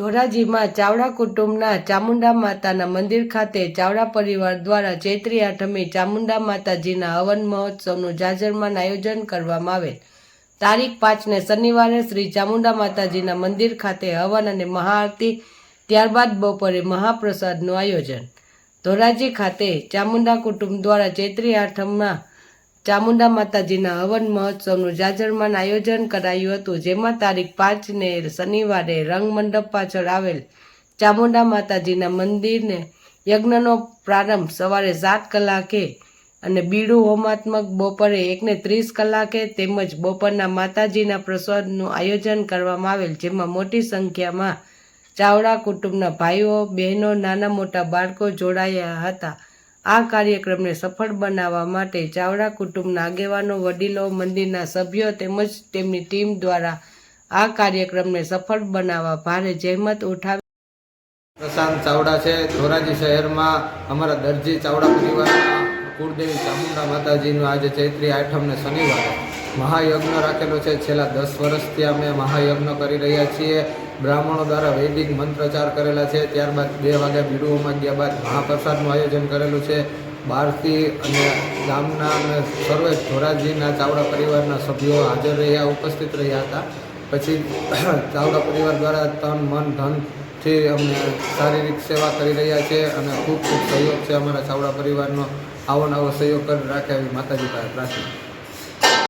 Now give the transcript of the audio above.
ધોરાજીમાં ચાવડા કુટુંબના ચામુંડા માતાના મંદિર ખાતે ચાવડા પરિવાર દ્વારા ચૈત્રી આઠમી ચામુંડા માતાજીના હવન મહોત્સવનું જાજરમાન આયોજન કરવામાં આવેલ. તારીખ પાંચને શનિવારે શ્રી ચામુંડા માતાજીના મંદિર ખાતે હવન અને મહાઆરતી ત્યારબાદ બપોરે મહાપ્રસાદનું આયોજન. ધોરાજી ખાતે ચામુંડા કુટુંબ દ્વારા ચૈત્રી આઠમમાં ચામુંડા માતાજીના હવન મહોત્સવનું જાજરમાન આયોજન કરાયું હતું, જેમાં તારીખ પાંચને શનિવારે રંગમંડપ પાછળ આવેલ ચામુંડા માતાજીના મંદિરને યજ્ઞનો પ્રારંભ સવારે સાત કલાકે અને બીડું હોમાત્મક બપોરે એકને ત્રીસ કલાકે તેમજ બપોરના માતાજીના પ્રસાદનું આયોજન કરવામાં આવેલ, જેમાં મોટી સંખ્યામાં ચાવડા કુટુંબના ભાઈઓ, બહેનો, નાના મોટા બાળકો જોડાયા હતા. આ કાર્યક્રમને સફળ બનાવવા માટે ચાવડા કુટુંબના આગેવાનો, વડીલો, મંદિરના સભ્યો તેમજ તેમની ટીમ દ્વારા આ કાર્યક્રમને સફળ બનાવવા ભારે જહેમત ઉઠાવી પ્રશાંત ચાવડા છે. ધોરાજી શહેરમાં અમારા દરજી ચાવડા પરિવારના કુળદેવી ચામુંડા માતાજીનું આજે ચૈત્રી આઠમને શનિવારે મહાયજ્ઞ રાખેલો છે. છેલ્લા દસ વર્ષથી અમે મહાયજ્ઞ કરી રહ્યા છીએ. બ્રાહ્મણો દ્વારા વૈદિક મંત્રચાર કરેલા છે. ત્યારબાદ બે વાગ્યા બીડુઓમાં ગયા બાદ મહાપ્રસાદનું આયોજન કરેલું છે. બહારથી અને ગામના અને સર્વે ધોરાજીના ચાવડા પરિવારના સભ્યો હાજર રહ્યા, ઉપસ્થિત રહ્યા હતા. પછી ચાવડા પરિવાર દ્વારા તન, મન ધનથી અમને શારીરિક સેવા કરી રહ્યા છે અને ખૂબ ખૂબ સહયોગ છે અમારા ચાવડા પરિવારનો આવો નવો સહયોગ કરી રાખે એવી માતાજી પાસે પ્રાર્થના.